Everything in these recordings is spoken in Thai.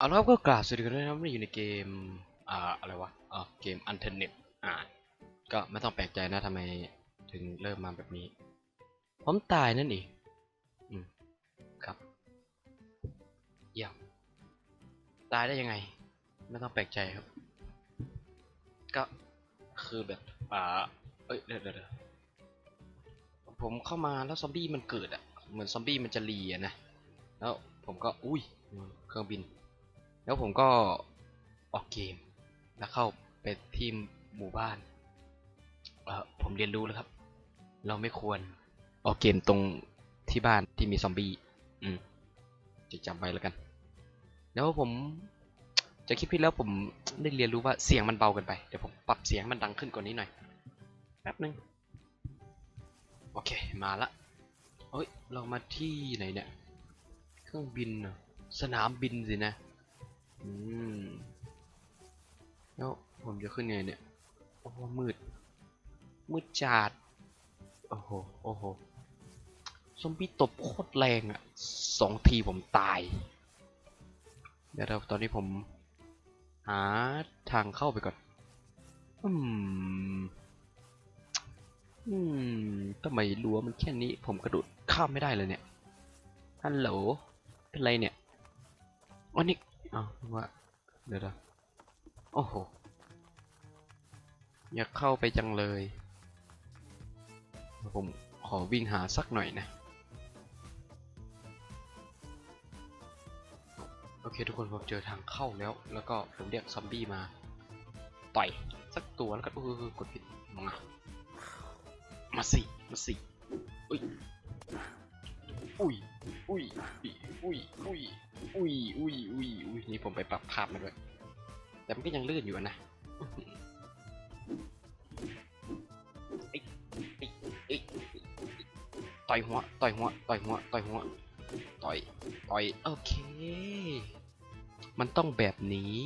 เอาละครับก็กราบสวัสดีกันด้วยนะครับนี่อยู่ในเกมอ่าอะไรวะอ่าเกมอันเทอร์เน็ตอ่าก็ไม่ต้องแปลกใจนะทำไมถึงเริ่มมาแบบนี้ ผมตายนั่นเองอืมครับเยี่ยมตายได้ยังไง ไม่ต้องแปลกใจครับ ก็คือแบบอ่าเอ้ยเดี๋ยวเดี๋ยวเดี๋ยวผมเข้ามาแล้วซอมบี้มันเกิดอะเหมือนซอมบี้มันจะรีอะนะแล้วผมก็อุ้ยเครื่องบิน แล้วผมก็ออกเกมแล้วเข้าไปที่หมู่บ้านผมเรียนรู้แล้วครับ เราไม่ควรออกเกมตรงที่บ้านที่มีซอมบี้อืมจะจำไว้แล้วกัน แล้วผมจะคลิปที่แล้วผมได้เรียนรู้ว่าเสียงมันเบาเกินไป เดี๋ยวผมปรับเสียงมันดังขึ้นกว่านี้หน่อย แป๊บนึง โอเค มาละเฮ้ย เรามาที่ไหนเนี่ย เครื่องบิน สนามบินสินะ อืมแล้วผมจะขึ้นไงเนี่ยโอ้มืด มืดจัดโอ้โห โอ้โห ซอมบี้ตบโคตรแรงอะ่ะสองทีผมตาย เดี๋ยวเราตอนนี้ผม หาทางเข้าไปก่อน อืม อืมทำไมรั้วมันแค่นี้ ผมกระโดดข้ามไม่ได้เลยเนี่ย ฮัลโหล เป็นไรเนี่ยวันนี้ เอาว่าเดี๋ยวโอ้โห อยากเข้าไปจังเลย ผมขอวิ่งหาสักหน่อยนะ โอเคทุกคนผมเจอทางเข้าแล้ว แล้วก็ผมเรียกซอมบี้มา ต่อยสักตัวแล้วก็เออกดผิดมามาสิ มาสิอุ้ย อุ้ย อุ้ย อุ้ย อุ้ย อุ้ย อุ้ย อุ้ย อุ้ย นี่ผมไปปรับภาพมาด้วย แต่มันก็ยังลื่นอยู่นะเอ้ยเอ้ยเอ้ต่อยหัว ต่อยหัว ต่อยหัว ต่อยหัว ต่อย ต่อย โอเค มันต้องแบบนี้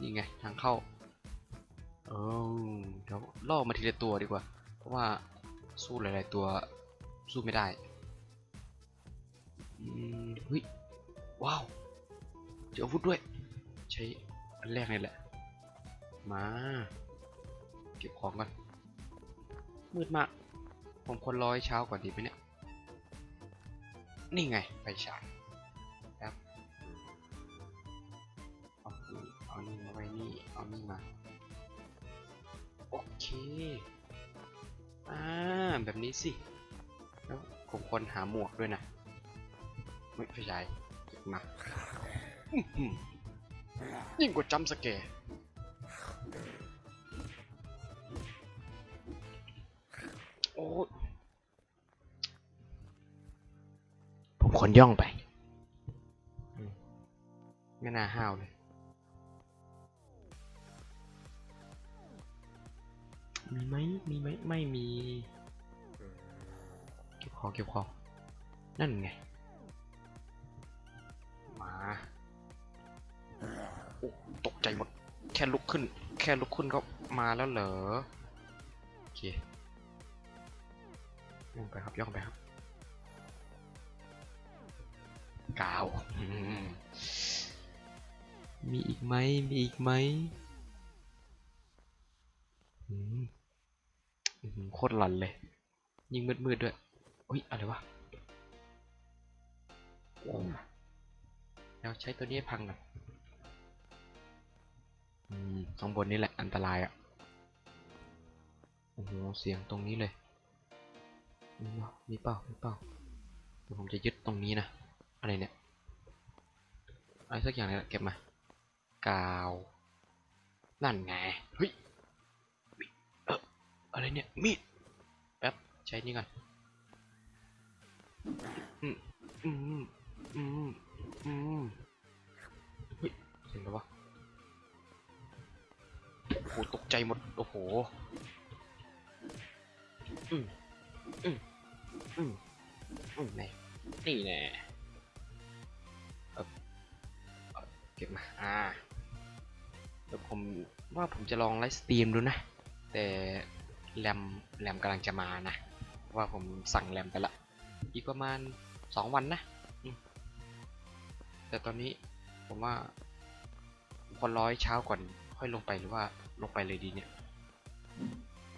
นี่ไง ทางเข้าเออเดี๋ยวล่อมาทีละตัวดีกว่า เพราะว่าสู้หลาย ๆ ตัวสู้ไม่ได้ เฮ้ย ว้าว เจออาวุธด้วย ใช้อันแรกนี่แหละ มา เก็บของก่อน มืดมาก ผมควรรอให้เช้าก่อนดีไหมเนี่ย นี่ไงไฟฉายครับเอานี่เอานี่มาไว้นี่ เอานี่มา โอเค อ่า แบบนี้สิ แล้วผมควรหาหมวกด้วยนะ ไม่ไฟฉายมายิ่งกว่าจัมสแกร์โอ้ผมควรย่องไป ไม่น่าห้าวเลยมีไหมมีไหมไม่มี เก็บของเก็บของ นั่นไง โอ้ตกใจหมดแค่ลุกขึ้น แค่ลุกขึ้นก็มาแล้วเหรอ โอเคย่องไปครับย่องไปครับกาวมีอีกไหมมีอีกไหมโคตรหลันเลย ยิ่งมืดๆด้วยอุ้ย อะไรวะ โอ้แล้วใช้ตัวนี้พังก่อนอืมข้างบนนี่แหละอันตรายอะ โอ้โห เสียงตรงนี้เลย มีเปล่ามีเปล่าผมจะยึดตรงนี้นะ อะไรเนี่ย อะไรสักอย่างนี่แหละเก็บมา กาว นั่นไง เฮ้ยเอออะไรเนี่ย มีด แป๊บ ใช้นี่ก่อน อืม อืม อืม อืมเฮ้ยเห็นแล้ววะโอ้โหตกใจหมด โอ้โห อืมอืมอืมอืมแน่นี่แน่เอ่อเก็บมา อ่าเดี๋ยวผมว่าผมจะลองไลฟ์สตรีมดูนะ แต่แรมแรมกำลังจะมานะ ว่าผมสั่งแรมไปละ อีกประมาณสองวันนะ แต่ตอนนี้ผมว่าพอร้อยเช้าก่อนค่อยลงไปหรือว่าลงไปเลยดีเนี่ย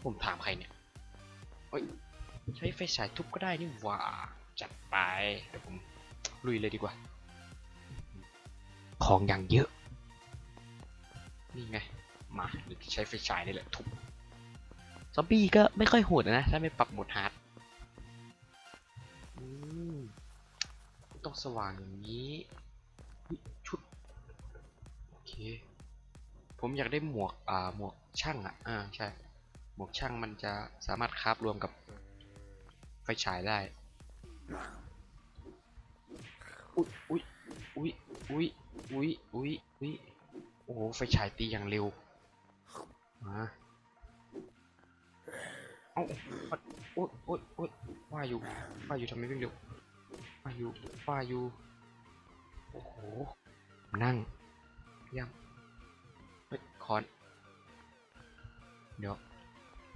ผมถามใครเนี่ยเฮ้ยใช้ไฟฉายทุบก็ได้นี่หว่าจัดไปเดี๋ยวผมลุยเลยดีกว่า ของอย่างเยอะ นี่ไง มาเดี๋ยวใช้ไฟฉายนี่แหละทุบซอมบี้ก็ไม่ค่อยโหดนะ ถ้าไม่ปรับโหมดฮาร์ดต้องสว่างอย่างนี้ ผมอยากได้หมวกอ่าหมวกช่างอะอ่าใช่ หมวกช่างมันจะสามารถคราฟรวมกับไฟฉายได้ อุ๊ยอุ๊ยอุ๊ยอุ๊ยอุ๊ยอุ๊ยอุ๊ยโอ้โหไฟฉายตีอย่างเร็วมาเอ้าโอ๊ยโอ๊ยโอ๊ยว่าอยู่ว่าอยู่ทำไมวิ่งเร็วว่าอยู่ว่าอยู่โอ้โหนั่ง ย่ำเฮ้ยคอนเดี๋ยว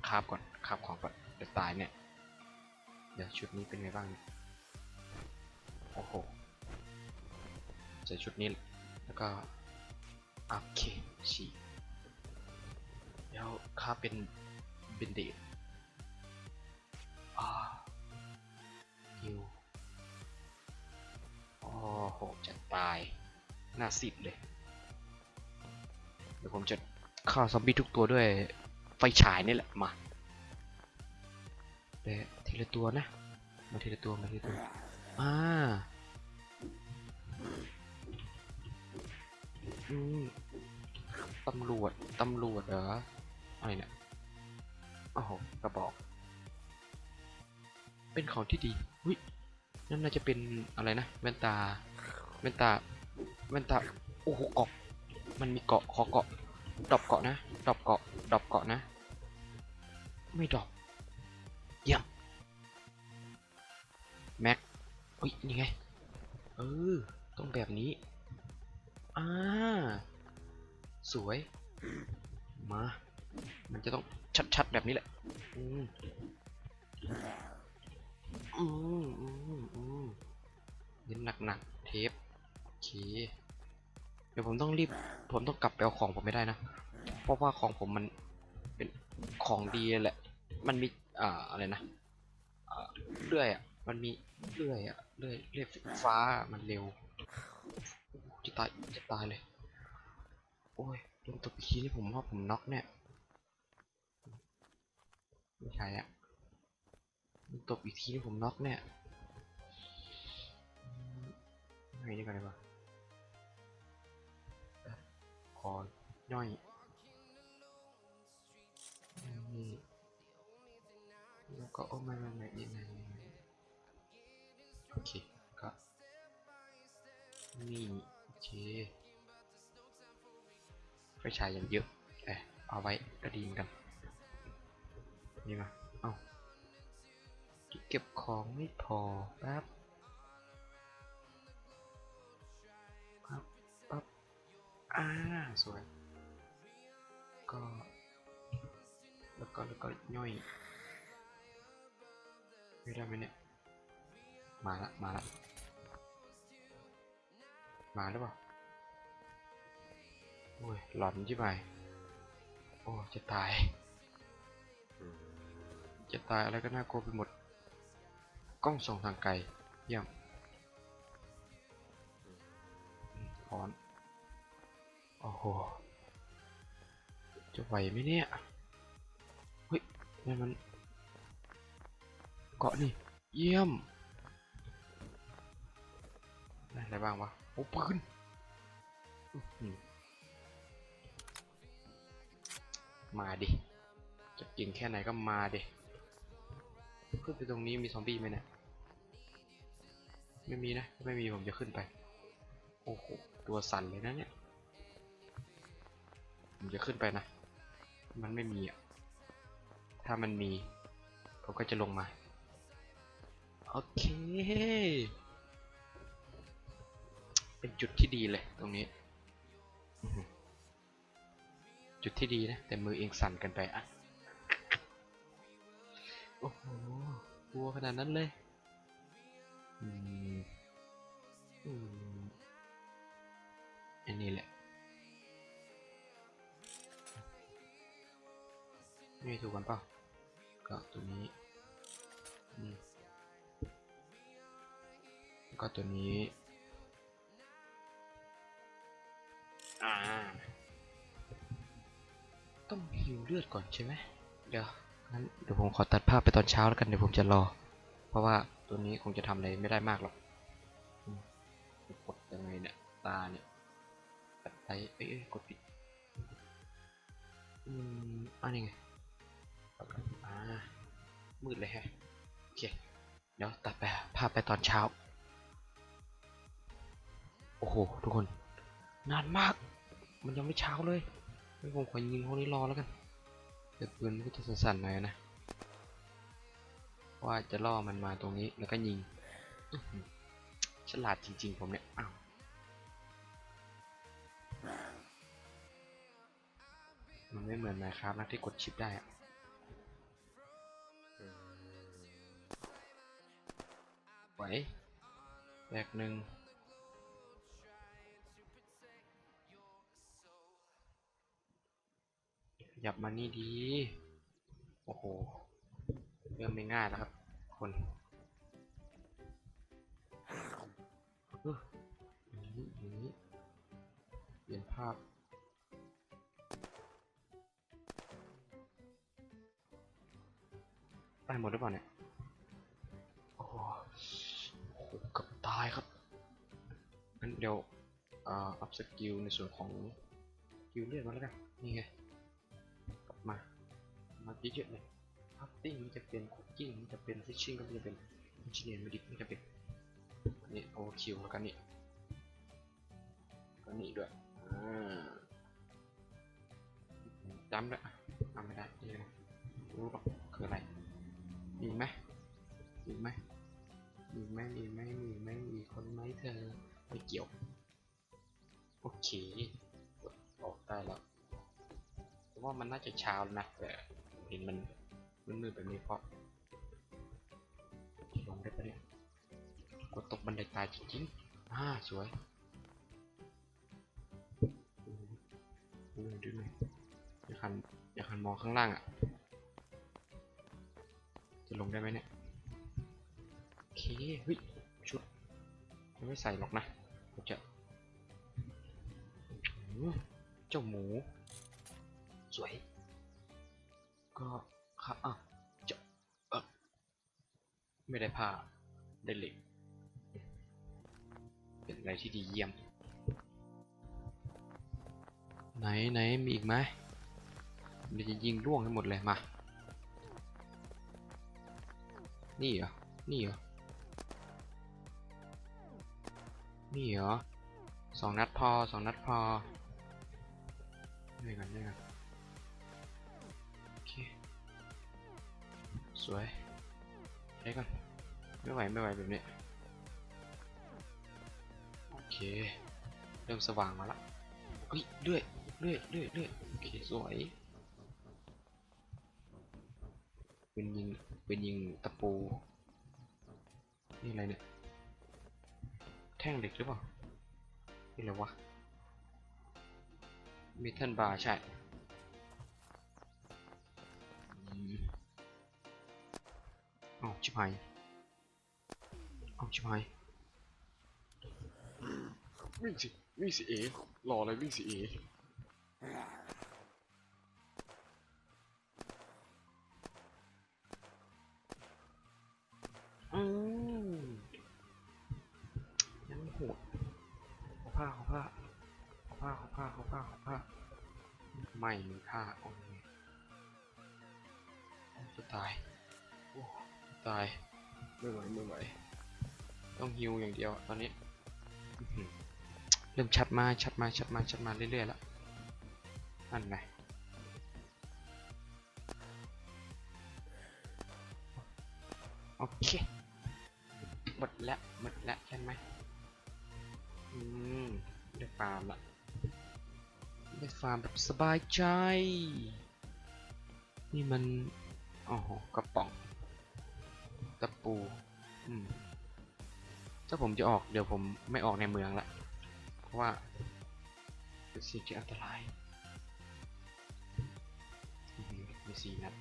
คาบก่อนคาบของก่อนเดี๋ยวตายเนี่ย เดี๋ยวชุดนี้เป็นไงบ้างเนี่ยโอ้โหใส่ชุดนี้แล้วก็โอเคฉีเดี๋ยวคาบเป็นเบนเดดอ่าฮิวโอ้โหจะตายหน้าสิบเลย ดี๋ยวผมจะฆ่าซอมบี้ทุกตัวด้วยไฟฉายนี่แหละมาแต่ทีละตัวนะ มาทีละตัวมาทีละตัวอ่าอืมตำรวจ ตำรวจเหรออะไรเนี่ยโอ้โหกระบอก เป็นของที่ดีวินั่นน่าจะเป็นอะไรนะแว่นตาแว่นตาแว่นตา โอ้โหกาะ มันมีเกาะขอเกาะดรอปเกาะนะดรอปเกาะดรอปเกาะนะ ไม่ดรอปเยี่ยมแม็กเฮ้ยนี่ไงเออต้องแบบนี้อ่าสวย มา มันจะต้องชัดๆแบบนี้แหละ อืมอืมอืมอืมเน้นหนักๆเทปโอเค เดี๋ยวผมต้องรีบ ผมต้องกลับไปเอาของผมไม่ได้นะ เพราะว่าของผมมันเป็นของดีแหละ มันมีอ่าอะไรนะเลื่อยอะ มันมีเลื่อยอะเลื่อยเลื่อยไฟฟ้ามันเร็ว จะตาย จะตายเลย โอ้ยโดนตบอีกทีนี่ผมว่าผมน็อกเนี่ย ไม่ใช่อะตบอีกทีนี่ผมน็อกเนี่ยอืมไงนี่กันเลยวะ อย่อยนี่แล้วก็โอ้ไม่ไม่ไม่ยังไงโอเคก็นี่โอเคไฟฉายอย่างเยอะเอะเอาไว้ก็ดีเหมือนกันนี่มาเอ้าเก็บของไม่พอแป๊บ อ่าสวย ก็ แล้วก็แล้วก็ย่อยไม่ได้ไหมเนี่ย มาละ มาละ มาหรือเปล่าโอ้ย หลอนที่ไปโอ้ จะตาย จะตายอะไรก็น่ากลัวไปหมด กล้องส่องทางไกล เยี่ยมถอน โอ้โห จะไหวไหมเนี่ย เฮ้ยนี่มัน เกาะนี่ เยี่ยมได้อะไรบ้างวะ โอ้ปืนมาดิ จะเก่งแค่ไหนก็มาดิ ขึ้นไปตรงนี้มีซอมบี้ไหมเนี่ย ไม่มีนะ ไม่มีผมจะขึ้นไป โอ้โห ตัวสั่นเลยนะเนี่ย ผมจะขึ้นไปนะ มันไม่มีอะ ถ้ามันมีผมก็จะลงมา โอเค เป็นจุดที่ดีเลยตรงนี้ จุดที่ดีนะ แต่มือเองสั่นกันไปอะ โอ้โหกลัวขนาดนั้นเลยอืมอืมอ้นี่แหละ นี่ถูกกันเปล่าก็ตัวนี้อืมแล้วก็ตัวนี้อ่าต้องหิวเลือดก่อนใช่ไหมเดี๋ยวงั้นเดี๋ยวผมขอตัดภาพไปตอนเช้าแล้วกันเดี๋ยวผมจะรอ เพราะว่าตัวนี้คงจะทำอะไรไม่ได้มากหรอกอืมกดยังไงเนี่ยตาเนี่ยตัดไปเอ้ยเอ้ยกดผิดอืมอันนี้ไง อ่ามืดเลยแฮะโอเคเดี๋ยวตัดไปภาพไปตอนเช้า โอ้โห ทุกคน นานมาก มันยังไม่เช้าเลยไม่ผมขอยิงพวกนี้รอแล้วกันแต่ปืนมันก็จะสั่นๆหน่อยนะว่าจะล่อมันมาตรงนี้แล้วก็ยิงฉลาดจริง ๆ ผมเนี่ยอ้าวมันไม่เหมือนไมค์ครับนะที่กดชิปได้อะ ไหวแบกหนึ่งขยับมานี่ดี โอ้โห เริ่มไม่ง่ายแล้วครับ คนเอ้ย่างนี้อย่างนี้เปลี่ยนภาพตายหมดหรือเปล่าเนี่ยายครับงั้นเดี๋ยวอัพสกิลในส่วนของสกิลเลือดมาแล้วกันนี่ไงกลับมามาเยอะๆเลยพัฟติ้งมันจะเป็นคุกกิ้งมันจะเป็นฟิชชิ่งก็จะเป็นอินจิเนียร์มดิมันจะเป็นอันนี่โอคิวแล้วกันนี่ก็นี่ด้วยอ่าจำด้วยอะจำไม่ได้นี่นะรู้หรอกคืออะไรมีไหมมีไหม มีไหมมีไหมมีไหมมีคนไหมเธอไม่เกี่ยว โอเคกดออกได้แล้วผมว่ามันน่าจะเช้าวนะแต่เห็นมันมืดๆแบบนี้เพราะลงได้ปะเนี่ยกดตกบันไดตายจริงๆอ่าสวยดูหน่อยดูหน่อยอย่าคันอย่าคันมองข้างล่างอะ จะลงได้ไหมเนี่ย เคเฮ้ยชุดยังไม่ใส่หรอกนะผมจะเจ้าหมู สวย ก็ครับอะจะเออไม่ได้ผ้าได้เหล็ก เป็นอะไรที่ดีเยี่ยม ไหนไหนมีอีกไหมเดี๋ยวจะยิงล่วงให้หมดเลยมา นี่เหรอ นี่เหรอ นี่เหรอสองนัดพอสองนัดพอนี่กันนี่กันโอเคสวยใช้ก่อนไม่ไหวไม่ไหวแบบนี้โอเคเริ่มสว่างมาละเฮ้ยเลื่อยเลื่อยเลื่อยเลื่อยโอเคสวยเป็นยิงเป็นยิงตะปูนี่อะไรเนี่ย แท่งเหล็กหรือเปล่านี่อะไรวะเมทันบาร์ใช่อืมเอาชิบหายเอ้าชิบหายวิ่งสิวิ่งสิเอรออะไรวิ่งสิเอ๋ ฮิวอย่างเดียวตอนนี้อื้อหือเริ่มชัดมาชัดมาชัดมาชัดมาเรื่อยๆแล้วนั่นไงโอเคหมดแล้วหมดแล้วใช่ไหมอืมได้ฟาร์มละได้ฟาร์มแบบสบายใจ นี่มันอ๋อกระป๋องตะปูอืม ถ้าผมจะออกเดี๋ยวผมไม่ออกในเมืองละ เพราะว่าเสียงที่อันตรายมีสี่นัด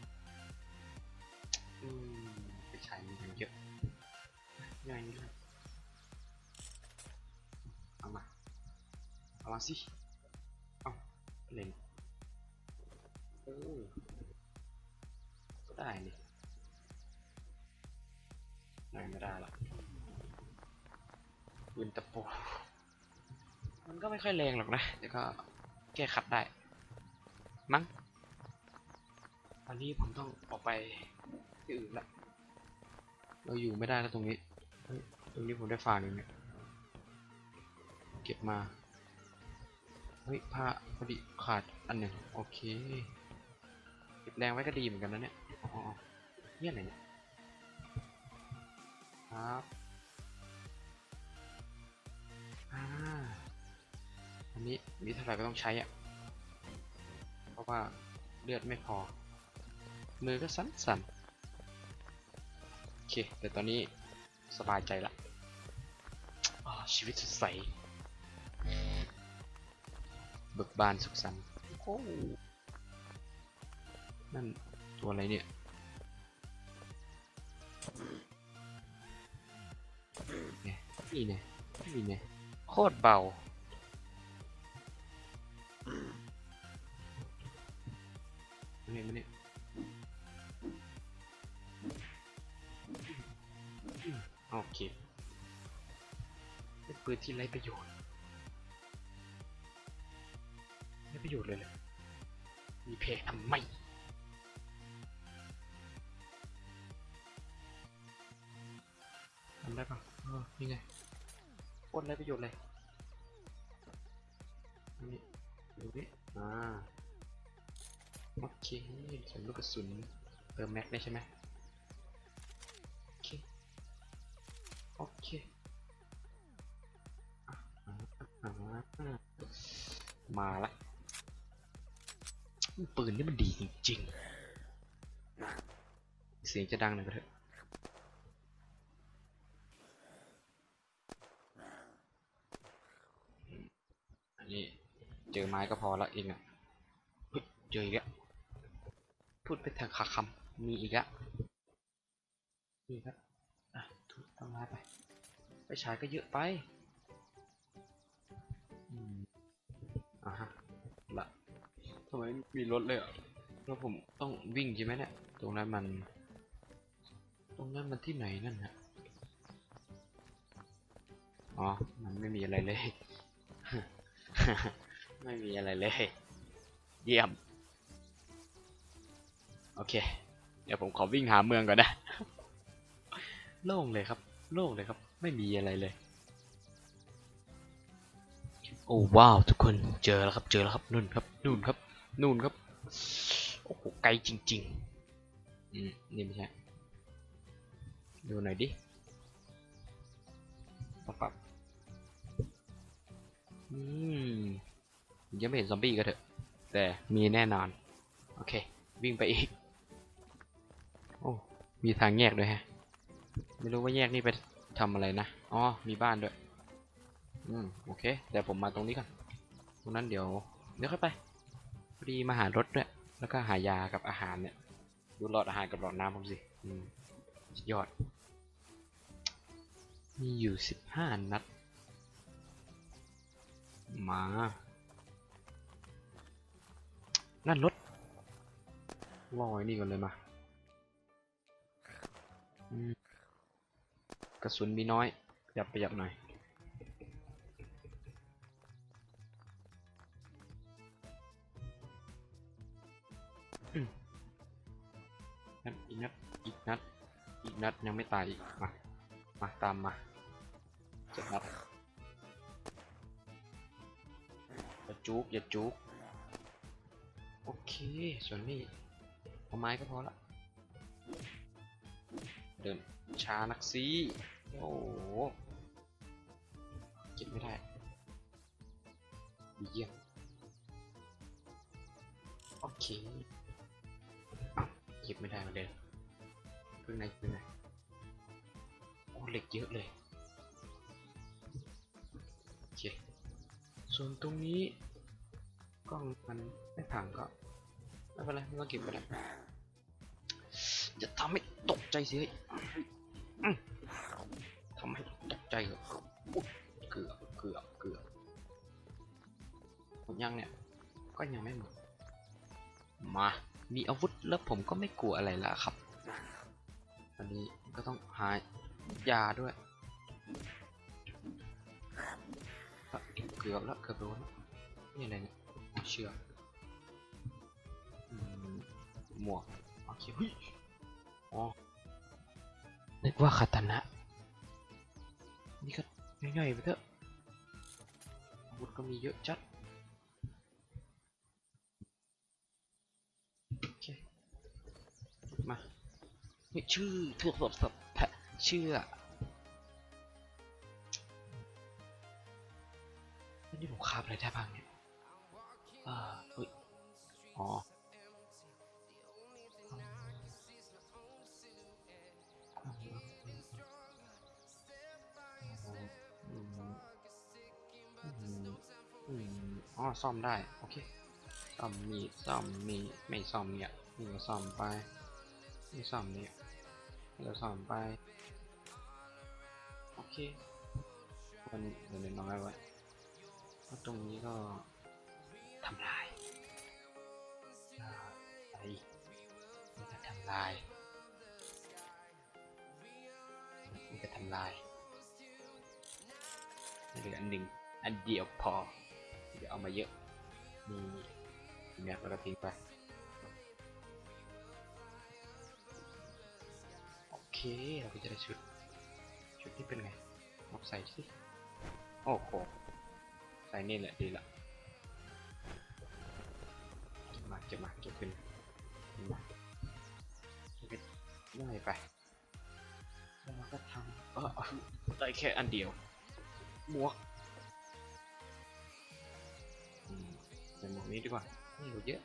อืมไปใช้มีกันเยอะง่ายนิดเลยเอามา เอามาสิ เอาเล่นโอ้ก็ได้นี่ไม่ไม่ได้ละ ปืนตะปู มันก็ไม่ค่อยแรงหรอกนะแต่ก็แก้ขัดได้ มั้งวันนี้ผมต้องออกไปที่อื่นละ เราอยู่ไม่ได้แล้วตรงนี้เฮ้ยตรงนี้ผมได้ฝากหนึ่งเนี่ย เก็บมา เฮ้ยผ้าพอดีขาดอันหนึ่งโอเค เก็บแรงไว้ก็ดีเหมือนกันนะเนี่ย อ๋ออ๋อเนี่ยไหนเนี่ยครับ นนี้มีเท่าไหร่ก็ต้องใช้อะเพราะว่าเลือดไม่พอ มือก็สั่นๆโอเคแต่ตอนนี้สบายใจละชีวิตสดใสเบิกบานสุขสันต์โอ้นั่นตัวอะไรเนี่ยเนี่ยนี่เนี่ยนี่เนี่ยโคตรเบา มานี่มาเนี่ยโอเคเป็นปืนที่ไร้ประโยชน์ไร้ประโยชน์เลยเลยมีเพลทำไมทำได้ปะเออนี่ไงโคตรไร้ประโยชน์เลยอันนี้ดูดิอ่า โอเคใส่ลูกกระสุนเติมแม็กได้ใช่ไหมโอเค โอเคมาละปืนนี่มันดีจริงๆ เสียงจะดังหน่อยก็เถอะอันนี้เจอไม้ก็พอละเองอะเฮ้ยเจออีกแล้ว พูดไปทางขาคำมีอีกแล้วนี่ครับอะถูกต้องมาไป ไปฉายก็เยอะไปอืมอะฮะละทำไมไม่มีรถเลยอะแล้วผมต้องวิ่งใช่ไหมเนี่ยตรงนั้นมัน ตรงนั้นมันที่ไหนนั่นฮะอ๋อ มันไม่มีอะไรเลย ไม่มีอะไรเลย เยี่ยม โอเค เดี๋ยวผมขอวิ่งหาเมืองก่อนนะ โล่งเลยครับ โล่งเลยครับ ไม่มีอะไรเลย โอ้ว้าวทุกคนเจอแล้วครับ เจอแล้วครับนู่นครับนู่นครับนู่นครับ โอ้โหไกลจริง ๆ อืมนี่ไม่ใช่ ดูหน่อยดิปับปับอืมยังไม่เห็นซอมบี้ก็เถอะ แต่มีแน่นอน โอเค วิ่งไปอีก มีทางแยกด้วยฮะ ไม่รู้ว่าแยกนี่ไปทำอะไรนะ อ๋อ มีบ้านด้วย อืม โอเค เดี๋ยวผมมาตรงนี้ก่อน ตรงนั้นเดี๋ยว เดี๋ยวค่อยไป พอดีมาหารถด้วย แล้วก็หายากับอาหารเนี่ย ดูหลอดอาหารกับหลอดน้ำผมสิ อืมสุดยอด มีอยู่สิบห้านัด มา นั่นรถลอยนี่ก่อนเลยมา กระสุนมีน้อยประหยัดประหยัดหน่อย นัดอีกนัดอีกนัดอีกนัดยังไม่ตายอีก มา มาตามมาเจ็ดนัดอย่าจุกอย่าจุกโอเค ส่วนนี้เอาไม้ก็พอละ เดินช้านักซีโอ้โหเก็บไม่ได้ดีเยี่ยมโอเคเก็บไม่ได้มาเดิมเพิ่งไหนเพิ่งไหนโอ้เหล็กเยอะเลยโอเคส่วนตรงนี้กล้องมันไม่พังก็ไม่เป็นไรไม่ต้องเก็บก็ได้ อย่าทำให้ตกใจสิเฮ้ยทำให้ตกใจเหรอเกือบเกือบเกือบหมดยังเนี่ย ก็ยังไม่หมด มา มีอาวุธแล้วผมก็ไม่กลัวอะไรแล้วครับ อันนี้ก็ต้องหายยาด้วย เกือบแล้วเกือบโดนนี่อะไรเนี่ยเชือกอืมหมวกโอเคเฮ้ย นึกว่าคาตานะ นี่ก็ง่ายๆไปเถอะอาวุธก็มีเยอะจัดโอเคมาเชื่อทั่วแบบแบบแพะชื่ออะแล้วนี่ผมคาบอะไรได้บ้างเนี่ยอ่าเฮ้ยอ๋อ อ๋อซ่อมได้ โอเคซ่อมมีซ่อมมีไม่ซ่อมเนี่ยนี่ก็ซ่อมไปไม่ซ่อมเนี่ยนี่ก็ซ่อมไป โอเคมันเหลือน้อยไว้แล้วตรงนี้ก็ทำลายอะไรอีกนี่ก็ทำลายนี่ก็ทำลายเหลืออันหนึ่งอันเดียวพอ ดี๋ยวเอามาเยอะ มีเนี่ยเราก็ทิ้งไป โอเค เราก็จะได้ชุด ชุดที่เป็นไงลองใส่สิโอ้โห ใส่นี่แหละดีละเก็บมาเก็บมาเก็บขึ้นมาเก็บย่ไปแล้วเราก็ทำเออเอาได้แค่อันเดียวหมวก นี้ดีกว่านี่อยู่เยอะ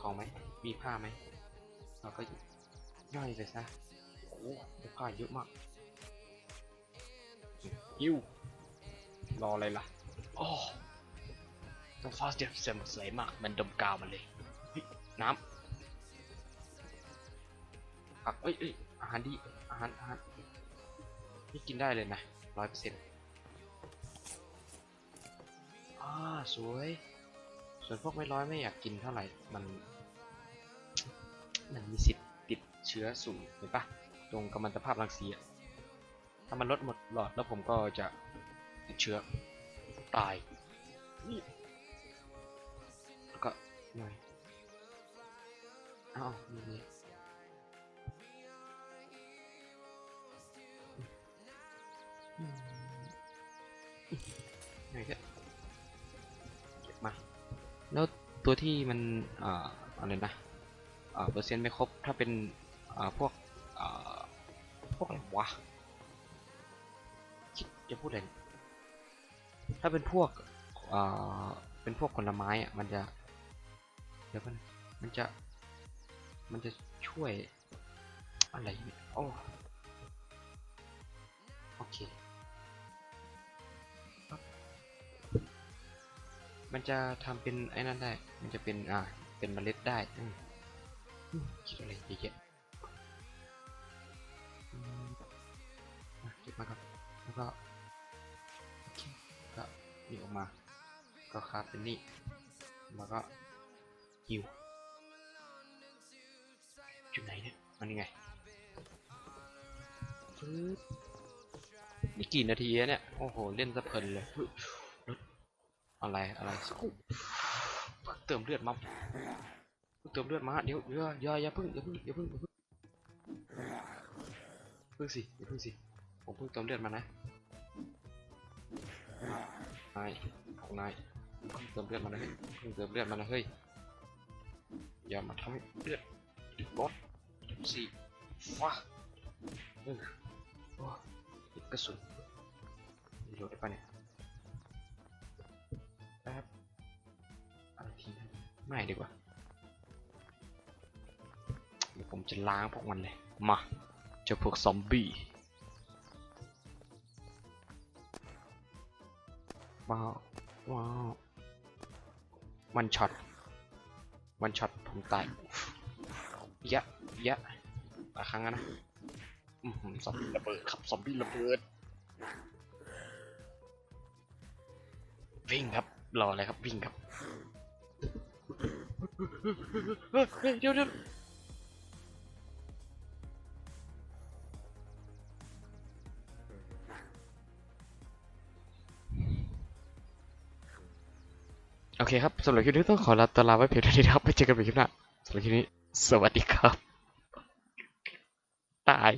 ของไหม มีผ้าไหม เราก็ย่อยไปซะ โอ้โหได้ผ้าเยอะมากยิ้วรออะไรล่ะโอ้ต้องฟาสเจ็บเสียมสวยมาก มันดมกาวมาเลยเฮ้ยน้ำผักเอ้ยเอ้ยอาหารดี อาหาร อาหาร นี่กินได้เลยนะร้อยเปอร์เซ็นต์ สวย ส่วนพวกไม่ร้อยไม่อยากกินเท่าไหร่ มัน มันมีสิทธิ์ติดเชื้อสูงเห็นปะตรงกัมมันตภาพรังสีอะถ้ามันลดหมดหลอดแล้วผมก็จะติดเชื้อตายแล้วก็หน่อยอ้าวนี่ แล้วตัวที่มันอ่ออะไรนะเอ่อเปอร์เซ็นต์ไม่ครบถ้าเป็นอ่อพวกอ่อพวกอะไรวะคิดจะพูดอะไรถ้าเป็นพวกเอ่อเป็นพวกผลไม้อะมันจะเดี๋ยวกันมันจะมันจะช่วยอะไรเนี่ยโอ้โอเค มันจะทำเป็นไอ้นั่นได้ มันจะเป็นอ่า เป็นเมล็ดได้คิดอะไรเยอะแยะมเก็บมาครับ แล้วก็ก็นี่ออกมา ก็คาบเป็นนี่ แล้วก็ฮิวจุดไหนเนี่ย มันยังไงนี่กี่นาทีเนี่ย โอ้โห เล่นสะเพลินเลย อะไรอะไรเติมเลือดมาเติมเลือดมาเดี๋ยวเดี๋ยวอย่าอย่าเพึ่งอย่าเพึ่งอย่าเพึ่งอย่าเพึ่งเพึ่งสิอย่าเพึ่งสิผมเพิ่งเติมเลือดมานะนายของนายเพิ่งเติมเลือดมานะเฮ้ยเพิ่งเติมเลือดมานะเฮ้ยอย่ามาทำให้เลือดลดสิฟ้าเออโอ้กระสุนโหลดได้ปะเนี่ย ไม่ดีกว่าเดี๋ยวผมจะล้างพวกมันเลย มาเจอพวกซอมบี้ว้าวว้าววันช็อตวันช็อตผมตายยะยะหลายครั้งนะอื้อหือซอมบี้ระเบิดครับซอมบี้ระเบิดวิ่งครับรออะไรครับวิ่งครับ เฮ้ยเดี๋ยวเดี๋ยวโอเคครับสำหรับคลิปนี้ต้องขอลาตลาไว้เพียงเท่านี้ครับไว้เจอกันใหม่คลิปหน้าสำหรับคลิปนี้ สวัสดีครับ ตาย